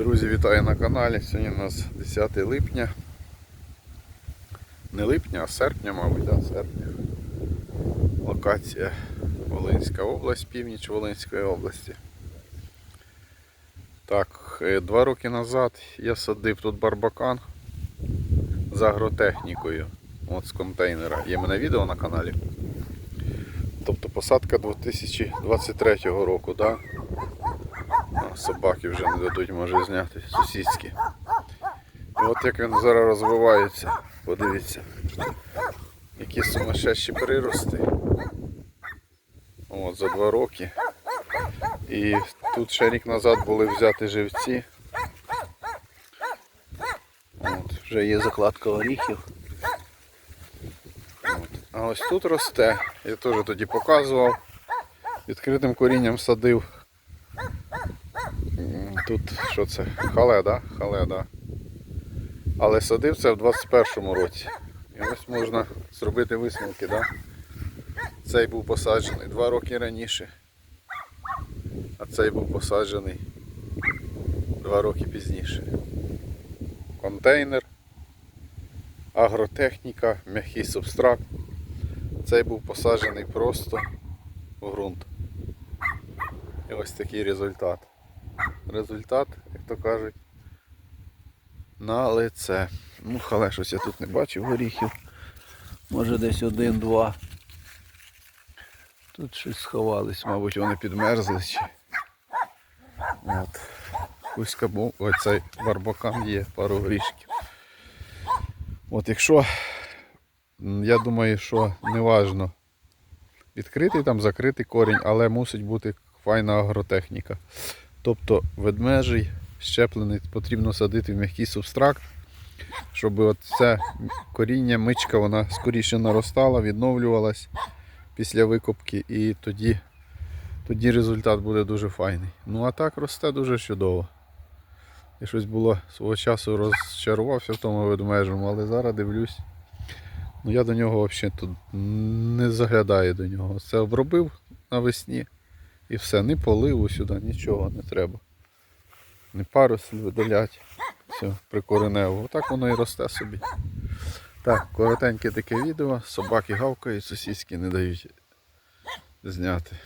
Друзі, вітаю на каналі. Сьогодні у нас 10 липня. Не липня, а серпня, мабуть, да, серпня. Локація Волинська область, північ Волинської області. Так, е, два роки назад я садив тут барбакан з агротехнікою. От з контейнера. Є мене відео на каналі. Тобто посадка 2023 року, да? Собаки вже не дадуть, може зняти сусідські. І от як він зараз розвивається, подивіться. Які сумасшедші прирости. От, за два роки. І тут ще рік назад були взяти живці. От, вже є закладка оріхів. От. А ось тут росте. Я теж тоді показував. Відкритим корінням садив. Тут що це? Хале, да? Хале, да. Але садив це в 21-му році. І ось можна зробити висновки, да? Цей був посаджений два роки раніше. А цей був посаджений два роки пізніше. Контейнер, агротехніка, м'який субстракт. Цей був посаджений просто в ґрунт. І ось такий результат. Результат, як то кажуть, на лице. Ну, хале щось я тут не бачив горіхів. Може десь один-два. Тут щось сховались, мабуть, вони підмерзли чи. От. Кузька був, оцей барбакан є, пару горішків. От якщо, я думаю, що не важно відкритий там, закритий корінь, але мусить бути файна агротехніка. Тобто ведмежий щеплений потрібно садити в м'який субстракт, щоб це коріння, мичка, вона скоріше наростала, відновлювалась після викопки і тоді, тоді результат буде дуже файний. Ну а так росте дуже чудово. Я щось було свого часу розчарувався в тому ведмежому, але зараз дивлюсь. Ну я до нього взагалі тут не заглядаю до нього. Це обробив навесні і все, ні поливу сюди, нічого не треба. Ні парус видалять. Все, прикоренево. Отак воно і росте собі. Так, коротеньке таке відео. Собаки гавкають, сусідські не дають зняти.